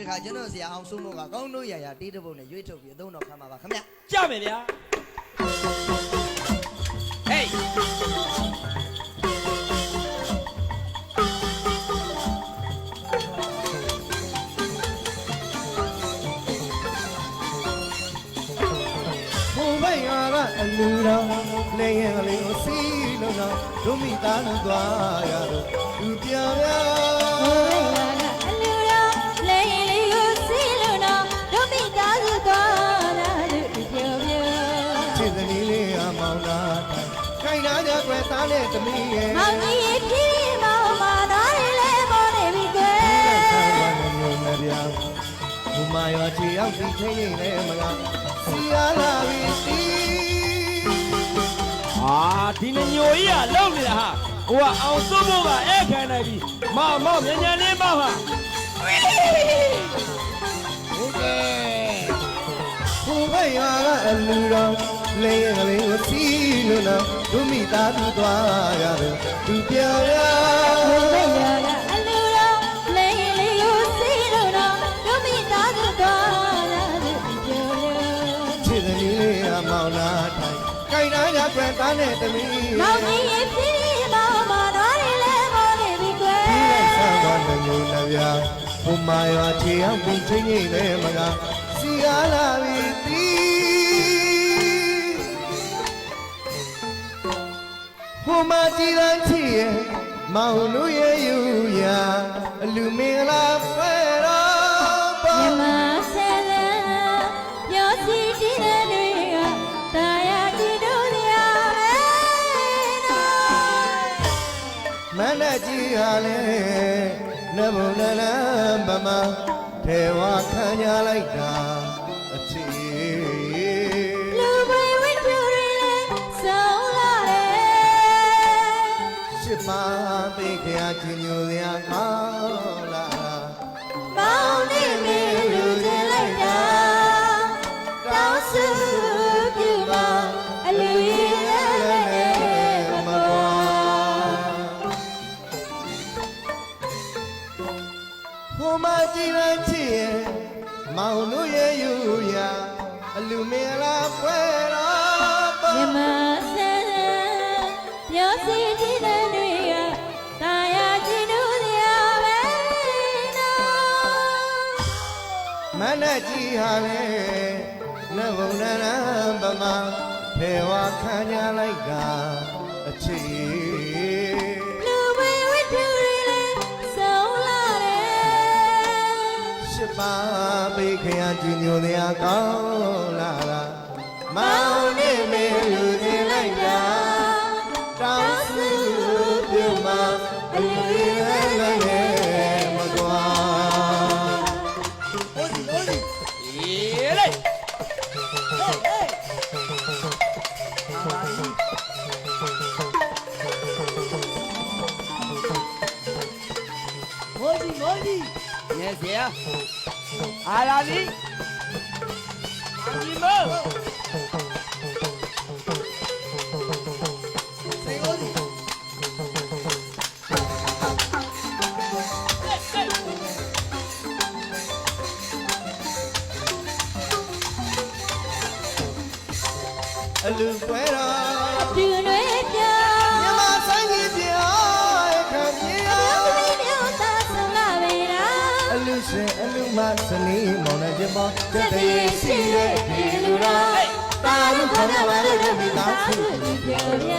ဒီခါကျွန်တော်ဆရာအောင်စုမို့ကကောင်းတို့ရရတေးတပုတ်နဲ့ရွေးထုတ်ပြီးအသုံးတော်ခံပါပါခင်ဗျကြမယ်ဗျာဟေးဘုံဘိုင်ဟာကအလူတော်လဲရင်ကလေးကိုစီးလို့တော့ဒုမိသားလို့သွားရတော့သူပြောင်ရ သားနဲ့သမီးရဲ့မောင်ကြီးဖြည်းမောင်မတော်ရလဲပေါ်နေပြီကွယ်ဆိုင်ဝါမမျိုးမပြာဘုမာရောချီအောင်ဒီချင်းရင်လည်းမလားစီရလာပြီစီအာဒီနညိုကြီးကလောက်နေတာဟာဟိုကအောင်စွတ်ဖို့ကအဲ့ခံနိုင်ပြီမောင်မောင်မြန်မြန်လေးမောင်ဟာဟုတ်ကဲ့ဘုံဘိုင်ဟာကအလူတော် လဲရင်ကလေးကိုစီးလို့တော့ဒုမိသားသူသွားရတော့သူပြောင်ရဘိုးရကအလူတော်လဲရင်လေးကိုစီးလို့တော့ဒုမိသားစုသွားတာလူပြောပြောချစ်သမီးလေးအမောင်လာထိုင်ခိုင်နာကြွယ်သားနဲ့သမီးရဲ့မောင်ကြီးဖြည်းမောင်မတော်ရလဲပေါ်နေပြီကွယ်ဒီလိုက်ဆန်းသောနှမျိုးနှပြဘုမာရွာချေအောင်ပြီးချင်းကြီးလည်းမကစီရလာပြီတီ ဘုမာကြည်လန်းချီရဲ့မောင်တို့ရဲ့ယူရာအလူမင်္ဂလာပွဲတော်ပါမြမဆဲလန်ပြောစီတည်တဲ့တွေကတာယာကြည့်တို့ရမယ်နော်မန္တကြီးဟာလည်းနဘုံနလန်ဗမထေဝခံကြလိုက်တာ ရှစ်ပါးသိခရာချင်ညိုစရာကောင်းလာမောင်နေမေလူချင်လိုက်တာတောင်းစုပြုပါအလူရဲ့လည်းမကွာဘုမကြီးလန်းချစ်ရဲ့မောင်တို့ရဲ့ယူရာအလူမင်္ဂလာပွဲ န္တကြီးဟာလည်းနဘုံနလန်ဗမထေဝခံကြလိုက်တာအချီလူပွေဝိတူရီလေးဆုံးလာတယ်ရှစ်ပါးသိခရာချင်ညိုစရာကောင်းလာလားမောင်နေမေလူချင်းလိုက်တာတော က်စရာအာလာလီအညီမောစေဟိုဒီအလူပွဲတော်သူတွေ အလူရှင်အလူမစနီးမောင်နဲ့ပြပေါ်တည်းရှိတဲ့ဒီလူတော်တာလူခေါ်ရပါလို့မိသားစုပြောပြ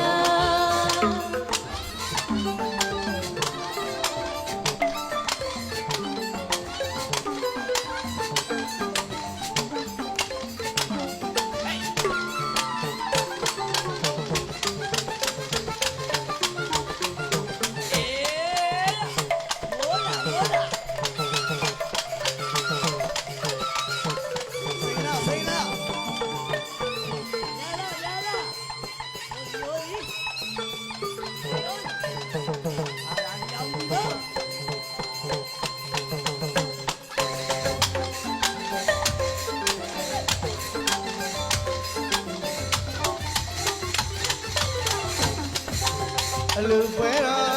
လာရောက်ပြီတော့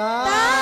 သာဓု